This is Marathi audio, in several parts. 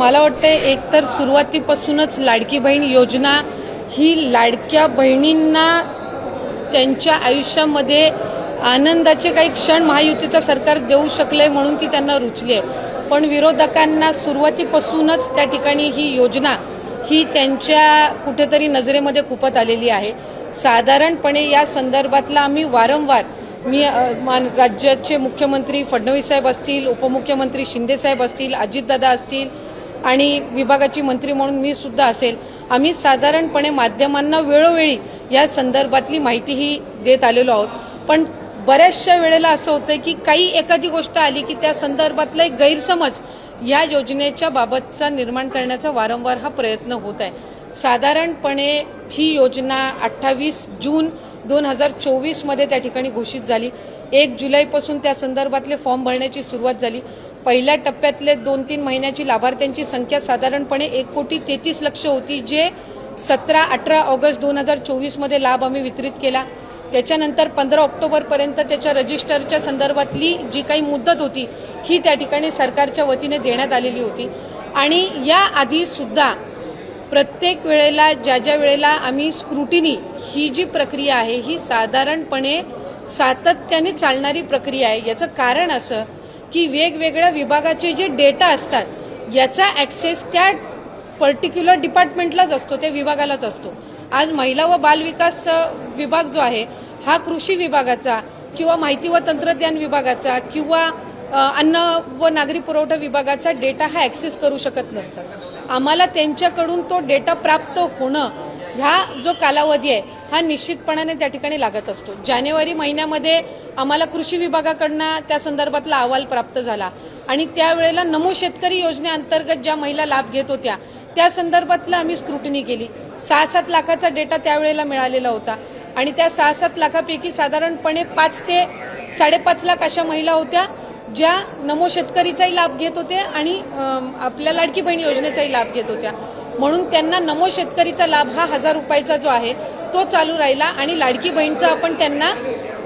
मला वाटतं एकतर सुरुवातीपासूनच लाडकी बहीण योजना ही लाडक्या बहिणींना त्यांच्या आयुष्यामध्ये आनंदाचे काही क्षण महायुतीचं सरकार देऊ शकले म्हणून ती त्यांना रुचली आहे. पण विरोधकांना सुरुवातीपासूनच त्या ठिकाणी ही योजना ही त्यांच्या कुठेतरी नजरेमध्ये खूपच आलेली आहे. साधारणपणे या संदर्भातला आम्ही वारंवार मी मान राज्याचे मुख्यमंत्री फडणवीस साहेब असतील उपमुख्यमंत्री शिंदे साहेब असतील अजितदादा असतील आणि विभागाची मंत्री म्हणून मी सुद्धा असेल आम्ही साधारणपणे माध्यमांना वेळोवेळी या संदर्भातली माहितीही देत आलेलो आहोत. पण बऱ्याचशा वेळेला असं होतं की काही एखादी गोष्ट आली की त्या संदर्भातला एक गैरसमज या योजनेच्या बाबतचा निर्माण करण्याचा वारंवार हा प्रयत्न होत आहे. साधारणपणे ही योजना अठ्ठावीस जून दोन हजार चोवीसमध्ये त्या ठिकाणी घोषित झाली. एक जुलैपासून त्या संदर्भातले फॉर्म भरण्याची सुरुवात झाली. पहिल्या टप्प्यातले दोन तीन महिन्याची लाभार्थ्यांची संख्या साधारणपणे एक कोटी तेहतीस लक्ष होती जे सतरा अठरा ऑगस्ट दोन हजार चोवीसमध्ये लाभ आम्ही वितरित केला. त्याच्यानंतर पंधरा ऑक्टोबरपर्यंत त्याच्या रजिस्टरच्या संदर्भातली जी काही मुदत होती ही त्या ठिकाणी सरकारच्या वतीने देण्यात आलेली होती. आणि या सुद्धा प्रत्येक वेळेला ज्या ज्या वेळेला आम्ही स्क्रुटिनी ही जी प्रक्रिया आहे ही साधारणपणे सातत्याने चालणारी प्रक्रिया आहे. याचं कारण असं की वेगवेगळ्या विभागाचे जे डेटा असतात याचा ॲक्सेस त्या पर्टिक्युलर डिपार्टमेंटलाच असतो त्या विभागालाच असतो. आज महिला व बालविकास विभाग जो आहे हा कृषी विभागाचा किंवा माहिती व तंत्रज्ञान विभागाचा किंवा अन्न व नागरी पुरवठा विभागाचा डेटा हा ॲक्सेस करू शकत नसतं. आम्हाला त्यांच्याकडून तो डेटा प्राप्त होणं ह्या जो कालावधी आहे हा निश्चितपणाने त्या ठिकाणी लागत असतो. जानेवारी महिन्यामध्ये आम्हाला कृषी विभागाकडनं त्या संदर्भातला अहवाल प्राप्त झाला. आणि त्यावेळेला नमो शेतकरी योजनेअंतर्गत ज्या महिला लाभ घेत होत्या त्या संदर्भातलं आम्ही स्क्रुटनी केली. सहा सात लाखाचा डेटा त्यावेळेला मिळालेला होता. आणि त्या सहा सात लाखापैकी साधारणपणे पाच ते साडेपाच लाख अशा महिला होत्या ज्या नमो शेतकरीचाही लाभ घेत होत्या आणि आपल्या लाडकी बहीण योजनेचाही लाभ घेत होत्या. म्हणून त्यांना नमो शेतकरीचा लाभ हा हजार रुपयाचा जो आहे तो चालू राहिला आणि लाडकी बहीणचा आपण त्यांना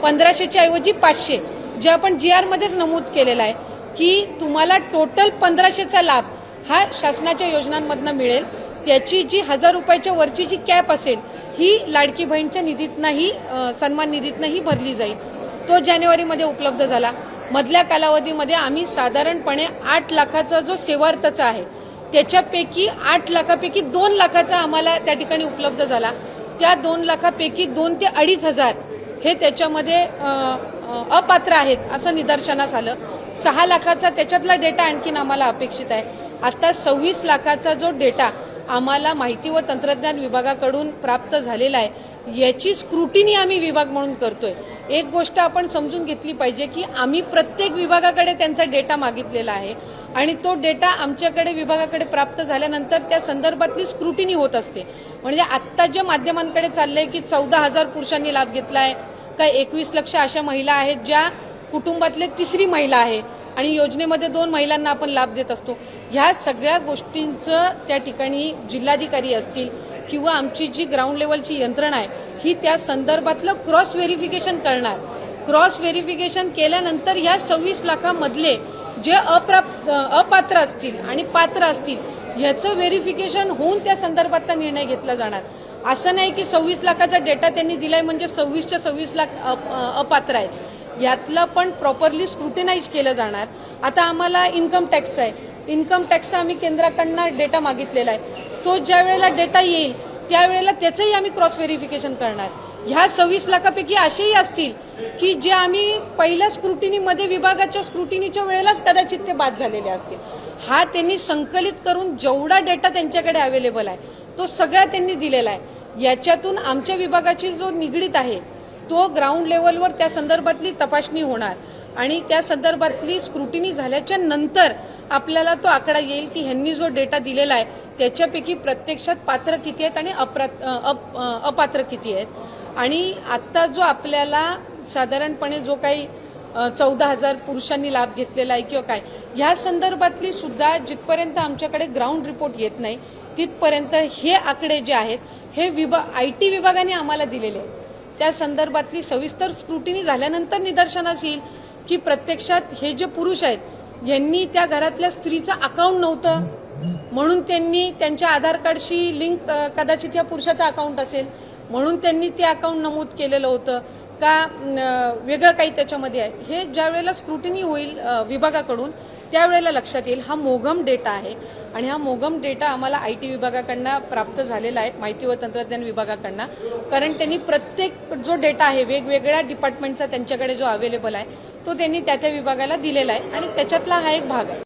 पंधराशेच्या ऐवजी पाचशे जे आपण जी आरमध्येच नमूद केलेलं आहे की तुम्हाला टोटल पंधराशेचा लाभ हा शासनाच्या योजनांमधनं मिळेल. त्याची जी हजार रुपयाच्या वरची जी कॅप असेल ही लाडकी बहीणच्या निधीतनंही सन्मान निधीतनंही भरली जाईल. तो जानेवारीमध्ये उपलब्ध झाला. मधल्या कालावधीमध्ये आम्ही साधारणपणे आठ लाखाचा जो सेवार्थचा आहे त्याच्यापैकी आठ लाखापैकी दोन लाखाचा आम्हाला त्या ठिकाणी उपलब्ध झाला. त्या दोन लाखापैकी दोन ते अडीच हजार हे त्याच्यामध्ये अपात्र आहेत असं निदर्शनास आलं. सहा लाखाचा त्याच्यातला डेटा आणखीन आम्हाला अपेक्षित आहे. आता सव्वीस लाखाचा जो डेटा आम्हाला माहिती व तंत्रज्ञान विभागाकडून प्राप्त झालेला आहे याची स्क्रुटिनी आम्ही विभाग म्हणून करतोय. एक गोष्ट आपण समजून घेतली पाहिजे की आम्ही प्रत्येक विभागाकडे त्यांचा डेटा मागितलेला आहे आणि तो डेटा आमच्याकडे विभागाकडे प्राप्त झाल्यानंतर त्या संदर्भातली स्क्रुटिनी होत असते. म्हणजे आत्ता ज्या माध्यमांकडे चाललंय की चौदा हजार पुरुषांनी लाभ घेतला आहे का एकवीस लक्ष अशा महिला आहेत ज्या कुटुंबातले तिसरी महिला आहे. आणि योजनेमध्ये दोन महिलांना आपण लाभ देत असतो. ह्या सगळ्या गोष्टींचं त्या ठिकाणी जिल्हाधिकारी असतील किंवा आमची जी ग्राउंड लेवलची यंत्रणा आहे ही त्या संदर्भातलं क्रॉस व्हेरिफिकेशन करणार. क्रॉस व्हेरिफिकेशन केल्यानंतर ह्या सव्वीस लाखामधले जे अप्राप्त अपात्र असतील आणि पात्र असतील ह्याचं व्हेरिफिकेशन होऊन त्या संदर्भातला निर्णय घेतला जाणार. असं नाही की सव्वीस लाखाचा डेटा त्यांनी दिलाय म्हणजे सव्वीसच्या सव्वीस लाख अपात्र आहेत यातलं पण प्रॉपरली स्क्रुटिनाईज केलं जाणार. आता आम्हाला इन्कम टॅक्स आहे. इन्कम टॅक्सचा आम्ही केंद्राकडनं डेटा मागितलेला आहे. तो ज्या वेळेला डेटा येईल त्यावेळेला त्याचंही आम्ही क्रॉस व्हेरिफिकेशन करणार. ह्या सव्वीस लाखापैकी असेही असतील की जे आम्ही पहिल्या स्क्रुटिनीमध्ये विभागाच्या स्क्रुटिनीच्या वेळेलाच कदाचित ते बाद झालेले असतील. हा त्यांनी संकलित करून जेवढा डेटा त्यांच्याकडे अवेलेबल आहे तो सगळा त्यांनी दिलेला आहे. याच्यातून आमच्या विभागाची जो निगडीत आहे तो ग्राउंड लेवलवर त्या संदर्भातली तपासणी होणार. आणि त्या संदर्भातली स्क्रुटिनी झाल्याच्यानंतर आपल्याला तो आकडा येईल की ह्यांनी जो डेटा दिलेला आहे त्याच्यापैकी प्रत्यक्षात पात्र किती आहेत आणि अप्रा अप- अपात्र किती आहेत. आणि आत्ता जो आपल्याला साधारणपणे जो काही चौदा हजार पुरुषांनी लाभ घेतलेला आहे किंवा काय ह्या संदर्भातली सुद्धा जिथपर्यंत आमच्याकडे ग्राउंड रिपोर्ट येत नाही तिथपर्यंत हे आकडे जे आहेत हे विभाग आय टी विभागाने आम्हाला दिलेले आहे. त्या संदर्भातली सविस्तर स्क्रुटिनी झाल्यानंतर निदर्शनास येईल की प्रत्यक्षात हे जे पुरुष आहेत यांनी त्या घरातल्या स्त्रीचं अकाउंट नव्हतं. म्हणून त्यांनी त्यांच्या आधार कार्डशी लिंक कदाचित या पुरुषाचं अकाउंट असेल. म्हणून त्यांनी ते अकाउंट नमूद केलेलं होतं. का वेगळं काही त्याच्यामध्ये आहे. हे ज्या वेळेला स्क्रुटिनी होईल विभागाकडून त्यावेळेला लक्षात येईल. हा मोघम डेटा आहे. आणि हा मोगम डेटा आम्हाला आय टी विभागाकडनं प्राप्त झालेला आहे माहिती व तंत्रज्ञान विभागाकडनं. कारण त्यांनी प्रत्येक जो डेटा आहे वेगवेगळ्या डिपार्टमेंटचा त्यांच्याकडे जो अवेलेबल आहे तो त्यांनी त्या त्या विभागाला दिलेला आहे. आणि त्याच्यातला हा एक भाग आहे.